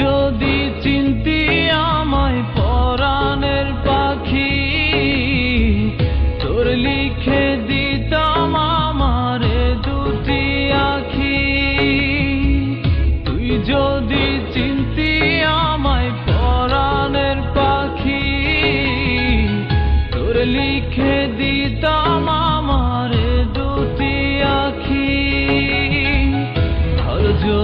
যদি চিন্তি আমায় পরাণের পাখি তোর লিখে দি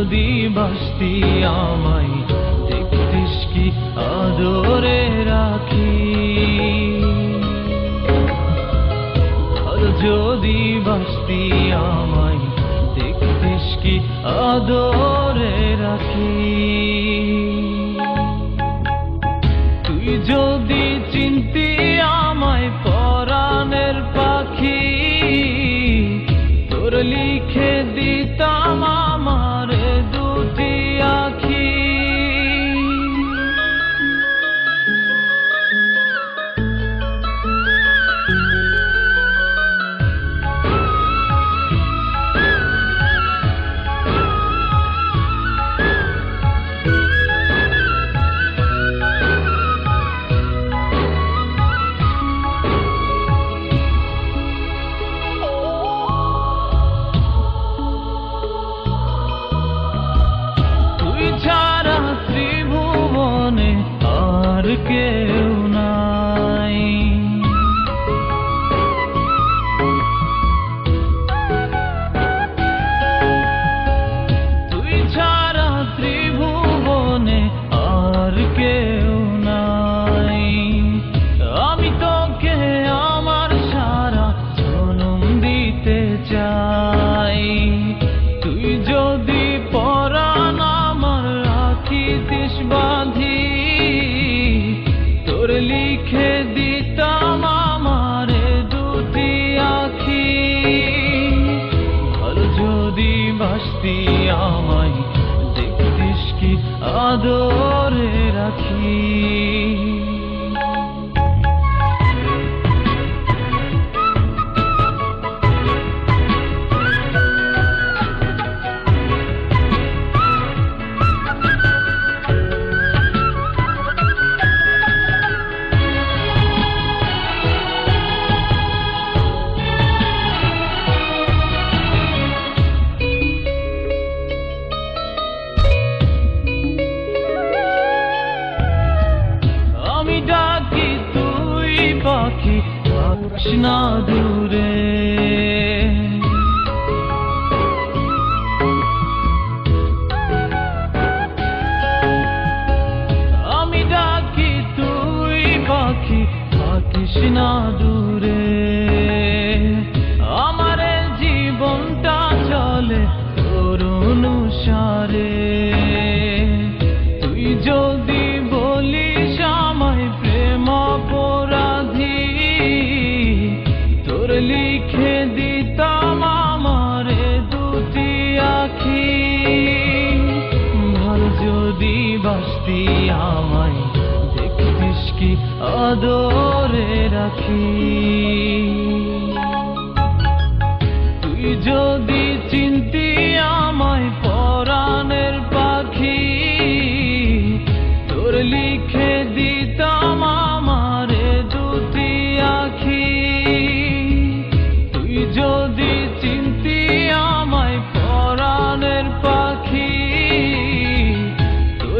যদি বাসতি আমায় দেখতিস কি আদরে রাখি? যদি বাসতি আমায় দেখতিস কি আদরে রাখি? তুই যদি আর বাসতি আমায় দেখতিস কি আদরে রাখি? कृष्णा दूरे যদি বাসতি আমায় দেখতিস কি আদরে রাখি? তুই যদি